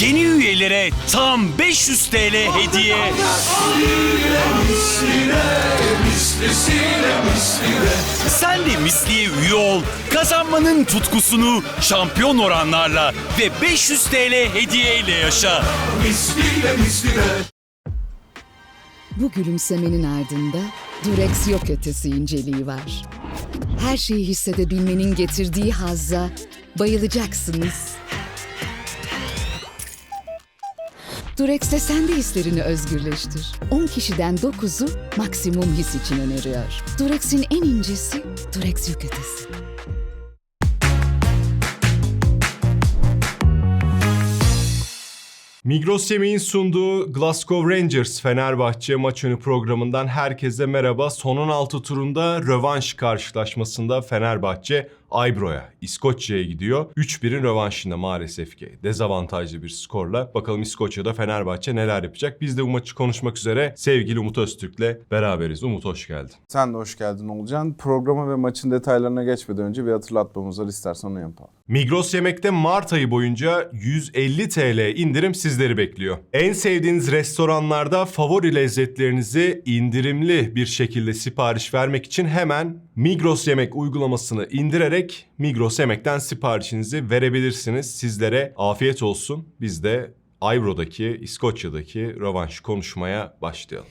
Yeni üyelere tam 500 TL hediye. Sen de misliye üye ol. Kazanmanın tutkusunu şampiyon oranlarla ve 500 TL hediyeyle yaşa. Bu gülümsemenin ardında Durex yok ötesi inceliği var. Her şeyi hissedebilmenin getirdiği hazza bayılacaksınız. Durex'te sen de hislerini özgürleştir. 10 kişiden 9'u maksimum his için öneriyor. Durex'in en incesi Durex yok ötesi. Migros Yemeğin sunduğu Glasgow Rangers Fenerbahçe maç önü programından herkese merhaba. Son 16 turunda rövanş karşılaşmasında Fenerbahçe Aybro'ya, İskoçya'ya gidiyor. 3-1'in rövanşında maalesef ki dezavantajlı bir skorla. Bakalım İskoçya'da Fenerbahçe neler yapacak? Biz de bu maçı konuşmak üzere sevgili Umut Öztürk'le beraberiz. Umut hoş geldin. Sen de hoş geldin Olcan. Programa ve maçın detaylarına geçmeden önce bir hatırlatmamız var. İstersen onu yapalım. Migros Yemek'te Mart ayı boyunca 150 TL indirim sizleri bekliyor. En sevdiğiniz restoranlarda favori lezzetlerinizi indirimli bir şekilde sipariş vermek için hemen Migros Yemek uygulamasını indirerek Migros Yemek'ten siparişinizi verebilirsiniz. Sizlere afiyet olsun. Biz de Aybro'daki, İskoçya'daki rövanşı konuşmaya başlayalım.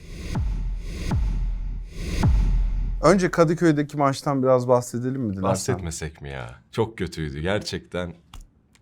Önce Kadıköy'deki maçtan biraz bahsedelim mi dilersen? Bahsetmesek mi ya? Çok kötüydü. Gerçekten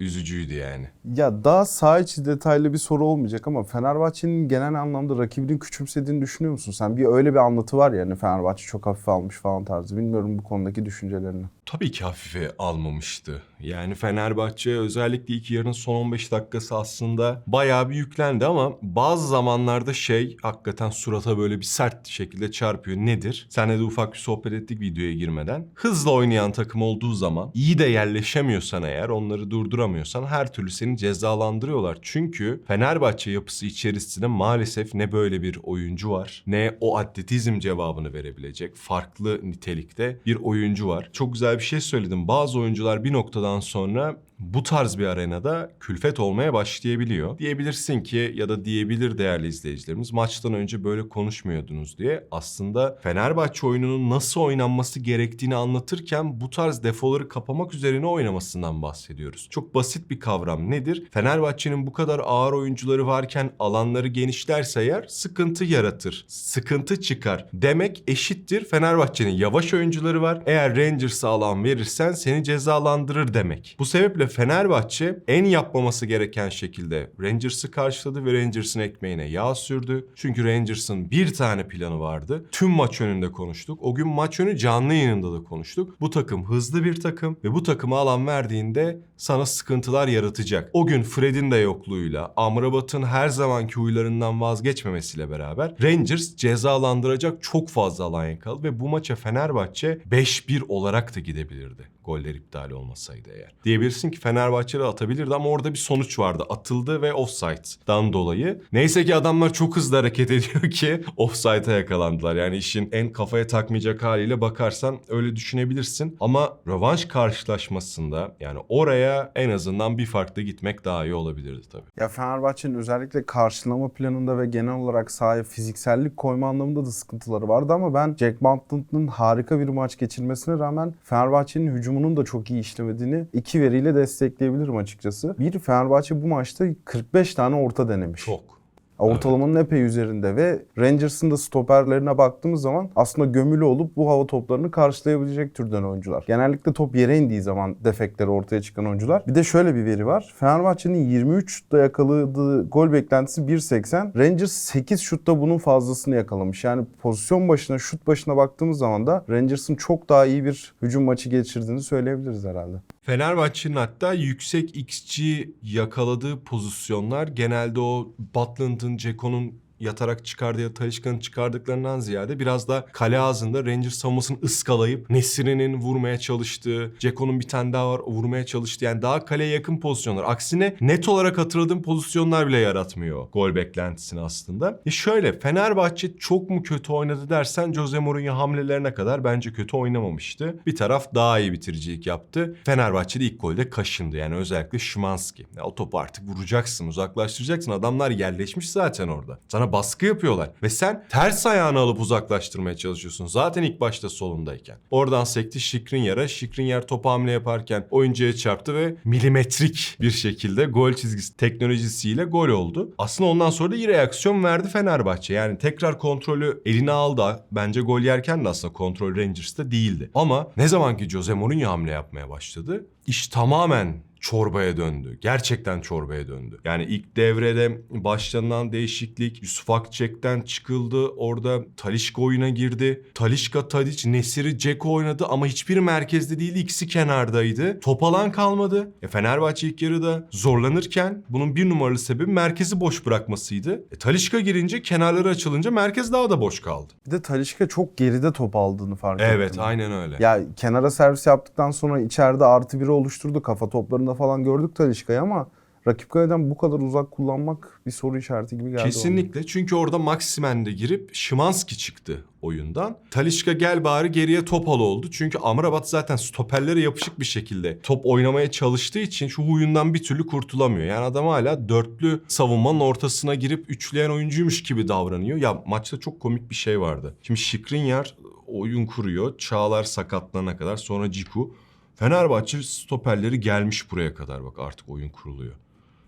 üzücüydü yani. Ya daha saha içi detaylı bir soru olmayacak ama Fenerbahçe'nin genel anlamda rakibini küçümsediğini düşünüyor musun? Sen bir öyle bir anlatı var ya hani Fenerbahçe çok hafif almış falan tarzı. Bilmiyorum bu konudaki düşüncelerini. Tabii ki hafife almamıştı. Yani Fenerbahçe özellikle ilk yarının son 15 dakikası aslında bayağı bir yüklendi ama bazı zamanlarda şey hakikaten surata böyle bir sert şekilde çarpıyor. Nedir? Seninle de ufak bir sohbet ettik videoya girmeden. Hızla oynayan takım olduğu zaman iyi de yerleşemiyorsan eğer onları durduramıyorsan her türlü seni cezalandırıyorlar. Çünkü Fenerbahçe yapısı içerisinde maalesef ne böyle bir oyuncu var ne o atletizm cevabını verebilecek farklı nitelikte bir oyuncu var. Çok güzel bir şey söyledim. Bazı oyuncular bir noktadan sonra bu tarz bir arenada külfet olmaya başlayabiliyor. Diyebilirsin ki ya da diyebilir değerli izleyicilerimiz maçtan önce böyle konuşmuyordunuz diye. Aslında Fenerbahçe oyununun nasıl oynanması gerektiğini anlatırken bu tarz defoları kapamak üzerine oynamasından bahsediyoruz. Çok basit bir kavram nedir? Fenerbahçe'nin bu kadar ağır oyuncuları varken alanları genişlerse eğer sıkıntı yaratır. Sıkıntı çıkar. Demek eşittir Fenerbahçe'nin yavaş oyuncuları var. Eğer Rangers'a alan verirsen seni cezalandırır demek. Bu sebeple Fenerbahçe en yapmaması gereken şekilde Rangers'ı karşıladı ve Rangers'ın ekmeğine yağ sürdü. Çünkü Rangers'ın bir tane planı vardı. Tüm maç önünde konuştuk. O gün maç önü canlı yayınında da konuştuk. Bu takım hızlı bir takım ve bu takıma alan verdiğinde sana sıkıntılar yaratacak. O gün Fred'in de yokluğuyla, Amrabat'ın her zamanki huylarından vazgeçmemesiyle beraber Rangers cezalandıracak çok fazla alan yakaladı ve bu maça Fenerbahçe 5-1 olarak da gidebilirdi. Goller iptal olmasaydı eğer. Diyebilirsin ki Fenerbahçe de atabilirdi ama orada bir sonuç vardı. Atıldı ve offside'dan dolayı. Neyse ki adamlar çok hızlı hareket ediyor ki offside'a yakalandılar. Yani işin en kafaya takmayacak haliyle bakarsan öyle düşünebilirsin. Ama rövanş karşılaşmasında yani oraya en azından bir farklı gitmek daha iyi olabilirdi tabii. Ya Fenerbahçe'nin özellikle karşılama planında ve genel olarak sahaya fiziksellik koyma anlamında da sıkıntıları vardı ama ben Jack Butland'ın harika bir maç geçirmesine rağmen Fenerbahçe'nin hücumunun da çok iyi işlemediğini iki veriyle destekleyebilirim açıkçası. Bir Fenerbahçe bu maçta 45 tane orta denemiş. Çok. Ortalamanın epey üzerinde ve Rangers'ın da stoperlerine baktığımız zaman aslında gömülü olup bu hava toplarını karşılayabilecek türden oyuncular. Genellikle top yere indiği zaman defekleri ortaya çıkan oyuncular. Bir de şöyle bir veri var. Fenerbahçe'nin 23 şutta yakaladığı gol beklentisi 1.80. Rangers 8 şutta bunun fazlasını yakalamış. Yani pozisyon başına, şut başına baktığımız zaman da Rangers'ın çok daha iyi bir hücum maçı geçirdiğini söyleyebiliriz herhalde. Fenerbahçe'nin hatta yüksek XG yakaladığı pozisyonlar. Genelde o Butland'ın, Ceko'nun yatarak çıkardı ya Talişka'nın çıkardıklarından ziyade biraz da kale ağzında Rangers savunmasını ıskalayıp Nesiri'nin vurmaya çalıştığı, Ceko'nun bir tane daha var vurmaya çalıştı. Yani daha kaleye yakın pozisyonlar. Aksine net olarak hatırladığım pozisyonlar bile yaratmıyor gol beklentisini aslında. E şöyle Fenerbahçe çok mu kötü oynadı dersen Jose Mourinho hamlelerine kadar bence kötü oynamamıştı. Bir taraf daha iyi bitiricilik yaptı. Fenerbahçe'de ilk golde kaşındı yani özellikle Şimanski. Ya o topu artık vuracaksın, uzaklaştıracaksın. Adamlar yerleşmiş zaten orada. Sana baskı yapıyorlar ve sen ters ayağını alıp uzaklaştırmaya çalışıyorsun. Zaten ilk başta solundayken. Oradan sekti Şikrinyar'a. Şikrinyar topu hamle yaparken oyuncuya çarptı ve milimetrik bir şekilde gol çizgisi teknolojisiyle gol oldu. Aslında ondan sonra da iyi reaksiyon verdi Fenerbahçe. Yani tekrar kontrolü eline aldı. Bence gol yerken de aslında kontrol Rangers'ta değildi. Ama ne zaman ki Jose Mourinho hamle yapmaya başladı, iş tamamen çorbaya döndü. Gerçekten çorbaya döndü. Yani ilk devrede başlanan değişiklik Yusuf Akçek'ten çıkıldı. Orada Talişka oyuna girdi. Talişka, Tadic, Nesiri, Ceko oynadı ama hiçbiri merkezde değildi. İkisi kenardaydı. Top alan kalmadı. E Fenerbahçe ilk yarıda zorlanırken bunun bir numaralı sebebi merkezi boş bırakmasıydı. E Talişka girince kenarları açılınca merkez daha da boş kaldı. Bir de Talişka çok geride top aldığını fark ettim. Evet aynen öyle. Ya kenara servis yaptıktan sonra içeride artı biri oluşturdu. Kafa toplarında falan gördük Talişka'yı ama rakip kaleden bu kadar uzak kullanmak bir soru işareti gibi geldi. Kesinlikle çünkü orada Maximen de girip Şimanski çıktı oyundan. Talişka gel bari geriye top al oldu. Çünkü Amrabat zaten stoperlere yapışık bir şekilde top oynamaya çalıştığı için şu huyundan bir türlü kurtulamıyor. Yani adam hala dörtlü savunmanın ortasına girip üçleyen oyuncuymuş gibi davranıyor. Ya maçta çok komik bir şey vardı. Şimdi Şikrinyar oyun kuruyor. Çağlar sakatlanana kadar sonra Ciku. Fenerbahçe stoperleri gelmiş buraya kadar bak artık oyun kuruluyor.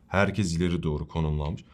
Herkes ileri doğru konumlanmış.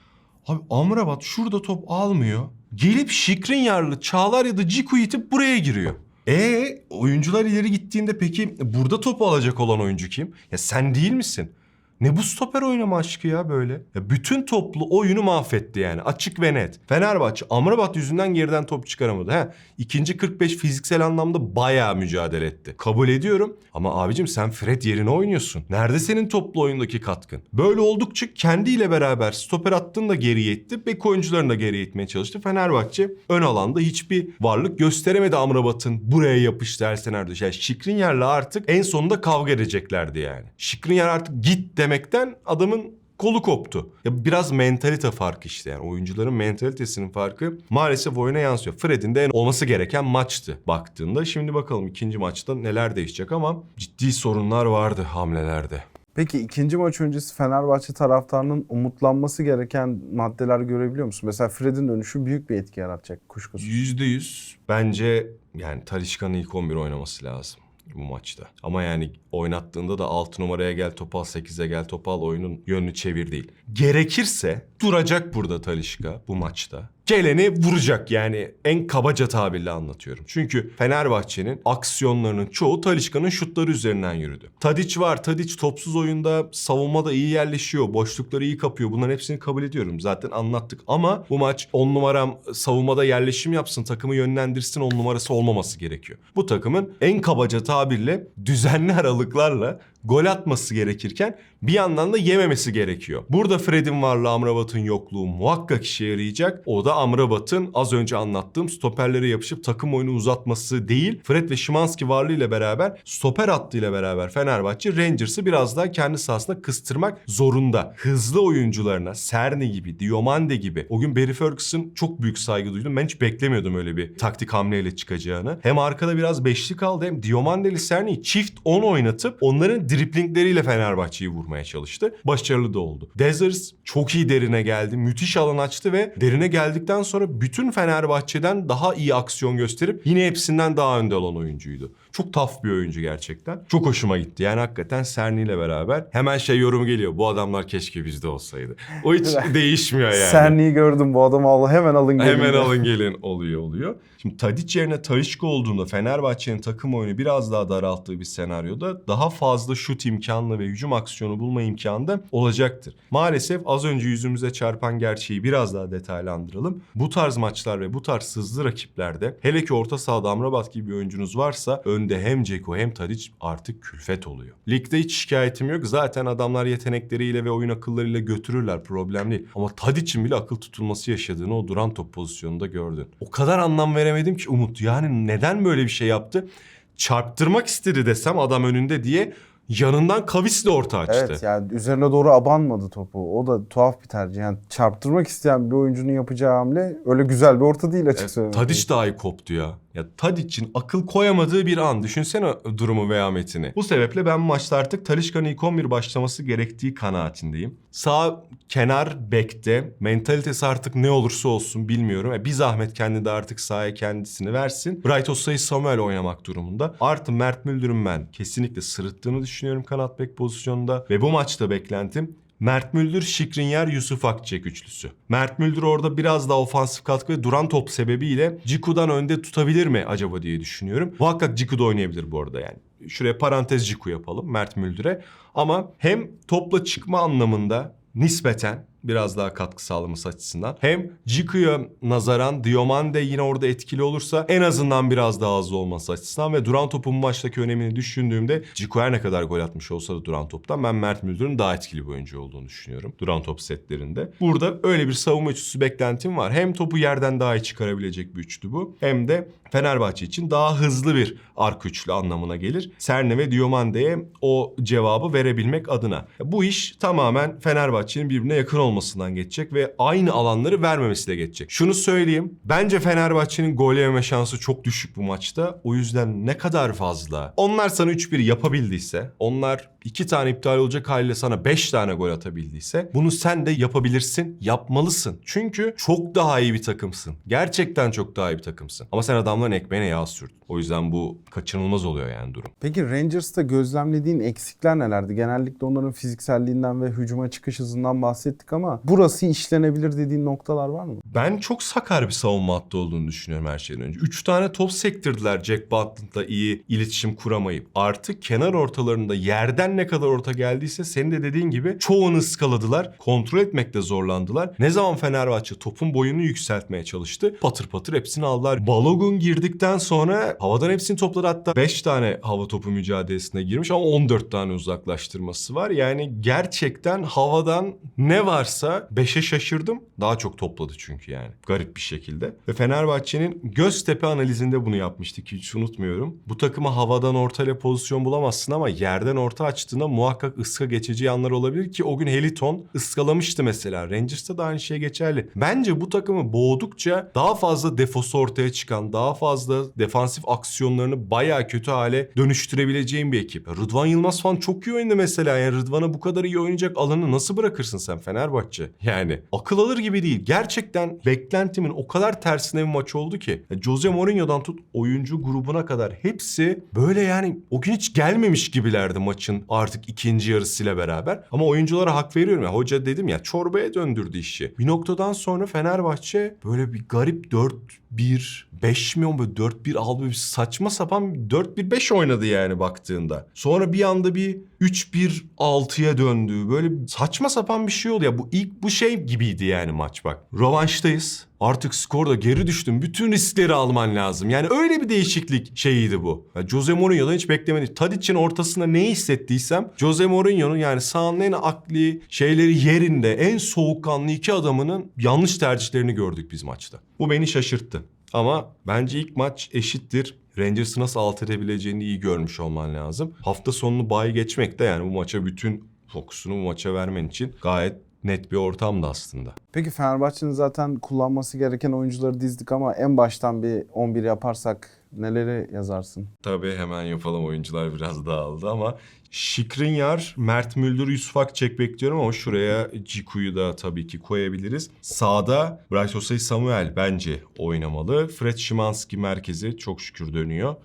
Abi Amrabat şurada top almıyor. Gelip Şikrinyarlı Çağlar ya da Ciku itip buraya giriyor. E oyuncular ileri gittiğinde peki burada topu alacak olan oyuncu kim? Ya sen değil misin? Ne bu stoper oynama aşkı ya böyle? Ya bütün toplu oyunu mahvetti yani açık ve net. Fenerbahçe Amrabat yüzünden geriden top çıkaramadı. He, ikinci 45 fiziksel anlamda bayağı mücadele etti. Kabul ediyorum ama abicim sen Fred yerine oynuyorsun. Nerede senin toplu oyundaki katkın? Böyle oldukça kendiyle beraber stoper attığında geriye itti. Bek oyuncularını da geriye itmeye çalıştı. Fenerbahçe ön alanda hiçbir varlık gösteremedi Amrabat'ın buraya yapıştı Ersen Yani Şikrinyar'la artık en sonunda kavga edeceklerdi yani. Şikrinyar artık git demekten adamın kolu koptu. Ya biraz mentalite farkı işte yani oyuncuların mentalitesinin farkı maalesef oyuna yansıyor. Fred'in de olması gereken maçtı baktığında. Şimdi bakalım ikinci maçta neler değişecek ama ciddi sorunlar vardı hamlelerde. Peki ikinci maç öncesi Fenerbahçe taraftarının umutlanması gereken maddeler görebiliyor musun? Mesela Fred'in dönüşü büyük bir etki yaratacak kuşkusuz. Yüzde yüz bence yani Talişka'nın ilk 11 oynaması lazım bu maçta. Ama yani oynattığında da 6 numaraya gel top al 8'e gel top al oyunun yönünü çevir değil. Gerekirse duracak burada Talişka bu maçta. Geleni vuracak yani en kabaca tabirle anlatıyorum. Çünkü Fenerbahçe'nin aksiyonlarının çoğu Talişka'nın şutları üzerinden yürüdü. Tadic var. Tadic topsuz oyunda savunmada iyi yerleşiyor. Boşlukları iyi kapıyor. Bunların hepsini kabul ediyorum. Zaten anlattık. Ama bu maç 10 numaram savunmada yerleşim yapsın. Takımı yönlendirsin 10 numarası olmaması gerekiyor. Bu takımın en kabaca tabirle düzenli aralıklarla gol atması gerekirken bir yandan da yememesi gerekiyor. Burada Fred'in varlığı Amrabat'ın yokluğu muhakkak işe yarayacak. O da Amrabat'ın az önce anlattığım stoperlere yapışıp takım oyunu uzatması değil. Fred ve Şimanski varlığıyla beraber stoper hattıyla beraber Fenerbahçe Rangers'ı biraz daha kendi sahasında kıstırmak zorunda. Hızlı oyuncularına Serni gibi, Diomande gibi. O gün Barry Ferguson çok büyük saygı duydum. Ben hiç beklemiyordum öyle bir taktik hamleyle çıkacağını. Hem arkada biraz beşli kaldı hem Diomande ile Serni'yi çift 10 oynatıp onların driplingleriyle Fenerbahçe'yi vurmaya çalıştı. Başarılı da oldu. Dezers çok iyi derine geldi. Müthiş alan açtı ve derine geldikten sonra bütün Fenerbahçe'den daha iyi aksiyon gösterip yine hepsinden daha önde olan oyuncuydu. Çok taf bir oyuncu gerçekten. Çok hoşuma gitti. Yani hakikaten Serni ile beraber hemen şey yorumu geliyor. Bu adamlar keşke bizde olsaydı. O hiç değişmiyor yani. Serni'yi gördüm bu adamı al hemen alın gelin. Hemen alın gelin oluyor oluyor. Şimdi Tadic yerine Talişka olduğunda Fenerbahçe'nin takım oyunu biraz daha daralttığı bir senaryoda daha fazla şut imkanlı ve hücum aksiyonu bulma imkanı da olacaktır. Maalesef az önce yüzümüze çarpan gerçeği biraz daha detaylandıralım. Bu tarz maçlar ve bu tarz hızlı rakiplerde hele ki orta sahada Amrabat gibi bir oyuncunuz varsa önde hem Ceko hem Tadic artık külfet oluyor. Ligde hiç şikayetim yok. Zaten adamlar yetenekleriyle ve oyun akıllarıyla götürürler problem değil. Ama Tadic'in bile akıl tutulması yaşadığını o duran top pozisyonunda gördün. O kadar anlam veremedim ki Umut. Yani neden böyle bir şey yaptı? Çarptırmak istedi desem adam önünde diye yanından kavisle orta açtı. Evet yani üzerine doğru abanmadı topu. O da tuhaf bir tercih. Yani çarptırmak isteyen bir oyuncunun yapacağı hamle öyle güzel bir orta değil açık Evet. Tadic dahi koptu ya. Ya Tadic'in akıl koyamadığı bir an. Düşünsene durumu vehametini. Bu sebeple ben maçta artık Talişka'nın ilk 11 başlaması gerektiği kanaatindeyim. Sağ kenar bekte mentalitesi artık ne olursa olsun bilmiyorum. E, bir zahmet kendi de artık sahaya kendisini versin. Bright Osa'yı Samuel oynamak durumunda. Artı Mert Müldür'ün ben kesinlikle sırıttığını düşünüyorum kanat bek pozisyonunda. Ve bu maçta beklentim Mert Müldür, Şikrinyer, Yusuf Akçek üçlüsü. Mert Müldür orada biraz daha ofansif katkı ve duran top sebebiyle Ciku'dan önde tutabilir mi acaba diye düşünüyorum. Muhakkak Ciku da oynayabilir bu arada yani. Şuraya parantez Ciku yapalım Mert Müldür'e. Ama hem topla çıkma anlamında nispeten biraz daha katkı sağlaması açısından. Hem Ciku'ya nazaran Diomande yine orada etkili olursa en azından biraz daha hızlı olması açısından ve duran topun maçtaki önemini düşündüğümde Ciku her ne kadar gol atmış olsa da duran toptan ben Mert Müldür'ün daha etkili bir oyuncu olduğunu düşünüyorum. Duran top setlerinde. Burada öyle bir savunma üçlüsü beklentim var. Hem topu yerden daha iyi çıkarabilecek bir üçlü bu. Hem de Fenerbahçe için daha hızlı bir ark üçlü anlamına gelir. Serne ve Diomande'ye o cevabı verebilmek adına. Bu iş tamamen Fenerbahçe'nin birbirine yakın olmasından geçecek ve aynı alanları vermemesiyle geçecek. Şunu söyleyeyim. Bence Fenerbahçe'nin gol yeme şansı çok düşük bu maçta. O yüzden ne kadar fazla. Onlar sana 3-1 yapabildiyse, onlar iki tane iptal olacak haliyle sana 5 tane gol atabildiyse bunu sen de yapabilirsin, yapmalısın. Çünkü çok daha iyi bir takımsın. Gerçekten çok daha iyi bir takımsın. Ama sen adamların ekmeğine yağ sürdün. O yüzden bu kaçınılmaz oluyor yani durum. Peki Rangers'ta gözlemlediğin eksikler nelerdi? Genellikle onların fizikselliğinden ve hücuma çıkış hızından bahsettik ama burası işlenebilir dediğin noktalar var mı? Ben çok sakar bir savunma hattı olduğunu düşünüyorum her şeyden önce. Üç tane top sektirdiler Jack Butland'la iyi iletişim kuramayıp. Artık kenar ortalarında yerden ne kadar orta geldiyse senin de dediğin gibi çoğunu ıskaladılar. Kontrol etmekte zorlandılar. Ne zaman Fenerbahçe topun boyunu yükseltmeye çalıştı. Patır patır hepsini aldılar. Balogun girdikten sonra havadan hepsini topladı. Hatta 5 tane hava topu mücadelesine girmiş ama 14 tane uzaklaştırması var. Yani gerçekten havadan ne varsa 5'e şaşırdım. Daha çok topladı çünkü yani. Garip bir şekilde. Ve Fenerbahçe'nin Göztepe analizinde bunu yapmıştık hiç unutmuyorum. Bu takıma havadan ortayla pozisyon bulamazsın ama yerden orta açtığında muhakkak ıska geçici yanlar olabilir ki o gün Heliton ıskalamıştı mesela. Rangers'ta da aynı şey geçerli. Bence bu takımı boğdukça daha fazla defosu ortaya çıkan, daha fazla defansif aksiyonlarını bayağı kötü hale dönüştürebileceğin bir ekip. Rıdvan Yılmaz falan çok iyi oynadı mesela. Yani Rıdvan'a bu kadar iyi oynayacak alanı nasıl bırakırsın sen Fenerbahçe? Yani akıl alır gibi değil. Gerçekten beklentimin o kadar tersine bir maç oldu ki. Ya Jose Mourinho'dan tut oyuncu grubuna kadar hepsi böyle yani o gün hiç gelmemiş gibilerdi maçın artık ikinci yarısıyla beraber. Ama oyunculara hak veriyorum ya. Hoca dedim ya çorbaya döndürdü işi. Bir noktadan sonra Fenerbahçe böyle bir garip 4-1 5 mi böyle 4-1 al bir saçma sapan 4-1-5 oynadı yani baktığında. Sonra bir anda bir 3-1-6'ya döndü. Böyle saçma sapan bir şey oldu ya. Bu ilk bu şey gibiydi yani maç bak. Rovanştayız. Artık skorda geri düştüm. Bütün riskleri alman lazım. Yani öyle bir değişiklik şeyiydi bu. Ya Jose Mourinho'dan hiç beklemedim. Tadic'in ortasında ne hissettiysem Jose Mourinho'nun yani sahanın en akli şeyleri yerinde en soğukkanlı iki adamının yanlış tercihlerini gördük biz maçta. Bu beni şaşırttı. Ama bence ilk maç eşittir. Rangers'ı nasıl alt edebileceğini iyi görmüş olman lazım. Hafta sonunu bay geçmek de yani bu maça bütün fokusunu bu maça vermen için gayet net bir ortamdı aslında. Peki Fenerbahçe'nin zaten kullanması gereken oyuncuları dizdik ama en baştan bir 11 yaparsak neleri yazarsın? Tabii hemen yapalım oyuncular biraz dağıldı ama Şikrinyar, Mert Müldür, Yusuf Akçek bekliyorum ama şuraya Ciku'yu da tabii ki koyabiliriz. Sağda Osay Samuel bence oynamalı. Fred Szymanski merkezi çok şükür dönüyor.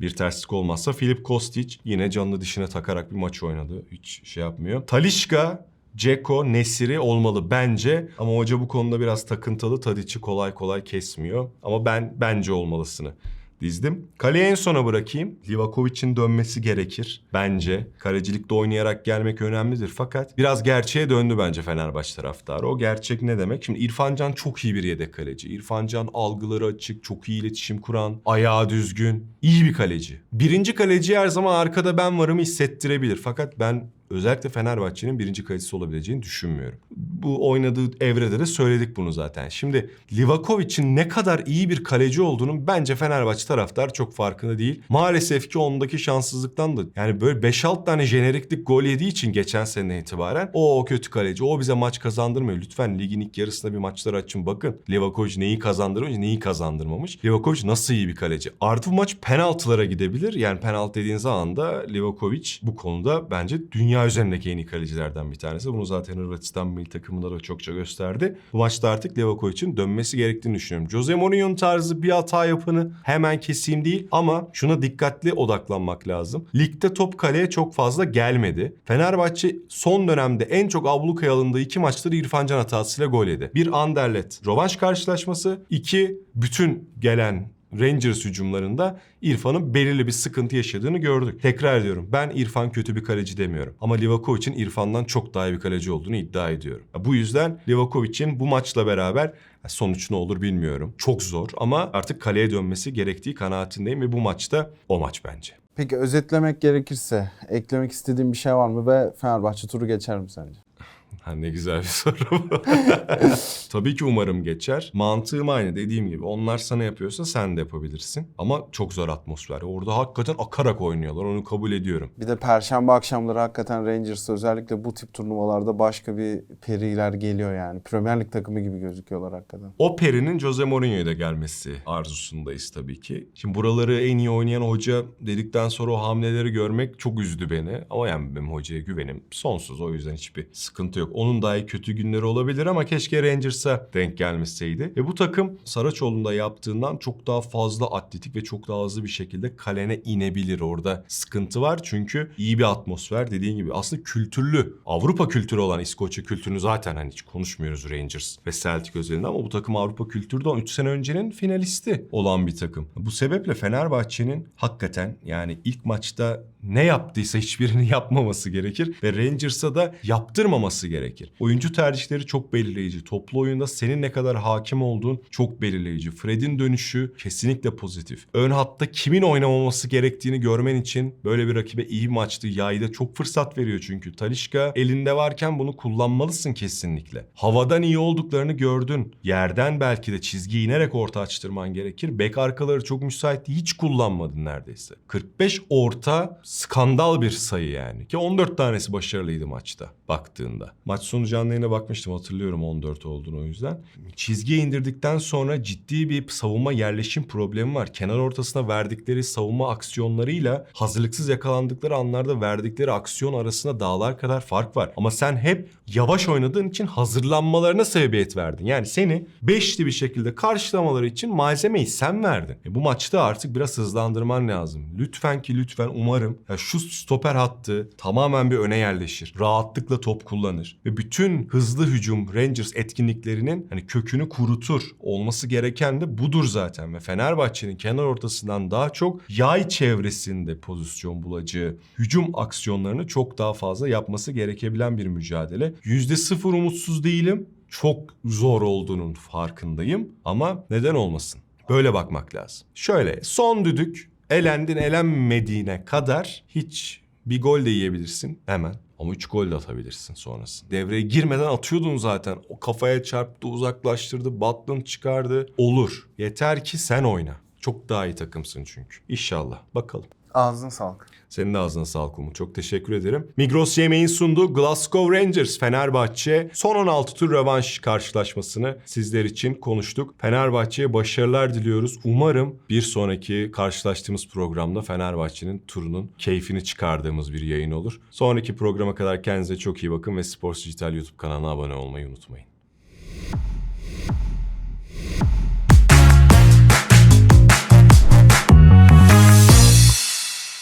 Bir terslik olmazsa Filip Kostic yine canlı dişine takarak bir maç oynadı. Hiç şey yapmıyor. Talişka, Ceko, Nesiri olmalı bence. Ama hoca bu konuda biraz takıntılı. Tadic'i kolay kolay kesmiyor. Ama ben bence olmalısını dizdim. Kaleyi en sona bırakayım. Livakovic'in dönmesi gerekir bence. Kalecilikte oynayarak gelmek önemlidir fakat biraz gerçeğe döndü bence Fenerbahçe taraftarı. O gerçek ne demek? Şimdi İrfan Can çok iyi bir yedek kaleci. İrfan Can algıları açık, çok iyi iletişim kuran, ayağı düzgün, iyi bir kaleci. Birinci kaleci her zaman arkada ben varımı hissettirebilir. Fakat ben özellikle Fenerbahçe'nin birinci kalecisi olabileceğini düşünmüyorum. Bu oynadığı evrede de söyledik bunu zaten. Şimdi Livakovic'in ne kadar iyi bir kaleci olduğunu bence Fenerbahçe taraftar çok farkında değil. Maalesef ki ondaki şanssızlıktan da yani böyle 5-6 tane jeneriklik gol yediği için geçen sene itibaren o, kötü kaleci. O bize maç kazandırmıyor. Lütfen ligin ilk yarısında bir maçları açın bakın. Livakovic neyi kazandırmış neyi kazandırmamış. Livakovic nasıl iyi bir kaleci. Artı bu maç penaltılara gidebilir. Yani penaltı dediğin zaman da Livakovic bu konuda bence dünya üzerindeki en iyi kalecilerden bir tanesi. Bunu zaten Hırvatistan milli takımında da çokça gösterdi. Bu maçta artık Livakovic'in dönmesi gerektiğini düşünüyorum. Jose Mourinho'nun tarzı bir hata yapanı hemen keseyim değil ama şuna dikkatli odaklanmak lazım. Ligde top kaleye çok fazla gelmedi. Fenerbahçe son dönemde en çok ablukaya alındığı iki maçları İrfan Can hatasıyla gol yedi. Bir Anderlet rövanş karşılaşması, iki bütün gelen Rangers hücumlarında İrfan'ın belirli bir sıkıntı yaşadığını gördük. Tekrar ediyorum ben İrfan kötü bir kaleci demiyorum. Ama Livakovic'in İrfan'dan çok daha iyi bir kaleci olduğunu iddia ediyorum. Bu yüzden Livakovic'in bu maçla beraber sonuç ne olur bilmiyorum. Çok zor ama artık kaleye dönmesi gerektiği kanaatindeyim ve bu maçta o maç bence. Peki özetlemek gerekirse eklemek istediğin bir şey var mı ve Fenerbahçe turu geçer mi sence? Ha ne güzel bir soru bu. Tabii ki umarım geçer. Mantığım aynı dediğim gibi. Onlar sana yapıyorsa sen de yapabilirsin. Ama çok zor atmosfer. Orada hakikaten akarak oynuyorlar. Onu kabul ediyorum. Bir de perşembe akşamları hakikaten Rangers özellikle bu tip turnuvalarda başka bir periler geliyor yani. Premier Lig takımı gibi gözüküyorlar hakikaten. O Peri'nin Jose Mourinho'ya da gelmesi arzusundayız tabii ki. Şimdi buraları en iyi oynayan hoca dedikten sonra o hamleleri görmek çok üzdü beni. Ama yani benim hocaya güvenim sonsuz. O yüzden hiçbir sıkıntı yok. Onun dahi kötü günleri olabilir ama keşke Rangers'a denk gelmeseydi. Ve bu takım Saraçoğlu'nda yaptığından çok daha fazla atletik ve çok daha hızlı bir şekilde kalene inebilir. Orada sıkıntı var çünkü iyi bir atmosfer dediğin gibi. Aslında kültürlü, Avrupa kültürü olan İskoçya kültürünü zaten hani hiç konuşmuyoruz Rangers ve Celtic özelinde ama bu takım Avrupa kültürde 3 sene öncenin finalisti olan bir takım. Bu sebeple Fenerbahçe'nin hakikaten yani ilk maçta ne yaptıysa hiçbirini yapmaması gerekir ve Rangers'a da yaptırmaması gerekir. Oyuncu tercihleri çok belirleyici. Toplu oyunda senin ne kadar hakim olduğun çok belirleyici. Fred'in dönüşü kesinlikle pozitif. Ön hatta kimin oynamaması gerektiğini görmen için böyle bir rakibe iyi maçtı. Yayda çok fırsat veriyor çünkü. Talişka elinde varken bunu kullanmalısın kesinlikle. Havadan iyi olduklarını gördün. Yerden belki de çizgi inerek orta açtırman gerekir. Bek arkaları çok müsaitti. Hiç kullanmadın neredeyse. 45 orta skandal bir sayı yani. Ki 14 tanesi başarılıydı maçta baktığında. Maç sonu canlı bakmıştım hatırlıyorum 14 olduğunu o yüzden. Çizgiye indirdikten sonra ciddi bir savunma yerleşim problemi var. Kenar ortasına verdikleri savunma aksiyonlarıyla hazırlıksız yakalandıkları anlarda verdikleri aksiyon arasında dağlar kadar fark var. Ama sen hep yavaş oynadığın için hazırlanmalarına sebebiyet verdin. Yani seni beşli bir şekilde karşılamaları için malzemeyi sen verdin. E bu maçta artık biraz hızlandırman lazım. Lütfen ki lütfen umarım ya şu stoper hattı tamamen bir öne yerleşir. Rahatlıkla top kullanır. Ve bütün hızlı hücum Rangers etkinliklerinin hani kökünü kurutur. Olması gereken de budur zaten. Ve Fenerbahçe'nin kenar ortasından daha çok yay çevresinde pozisyon bulacağı hücum aksiyonlarını çok daha fazla yapması gerekebilen bir mücadele. %0 umutsuz değilim. Çok zor olduğunun farkındayım ama neden olmasın? Böyle bakmak lazım. Şöyle son düdük elendin elenmediğine kadar hiç bir gol de yiyebilirsin hemen. Ama 3 gol de atabilirsin sonrasında. Devreye girmeden atıyordun zaten. O kafaya çarptı, uzaklaştırdı, battın çıkardı. Olur. Yeter ki sen oyna. Çok daha iyi takımsın çünkü. İnşallah. Bakalım. Ağzına sağlık. Senin de ağzına sağlık Umut. Çok teşekkür ederim. Migros Yemeğin sunduğu Glasgow Rangers Fenerbahçe son 16 tur rövanş karşılaşmasını sizler için konuştuk. Fenerbahçe'ye başarılar diliyoruz. Umarım bir sonraki karşılaştığımız programda Fenerbahçe'nin turunun keyfini çıkardığımız bir yayın olur. Sonraki programa kadar kendinize çok iyi bakın ve Sports Dijital YouTube kanalına abone olmayı unutmayın.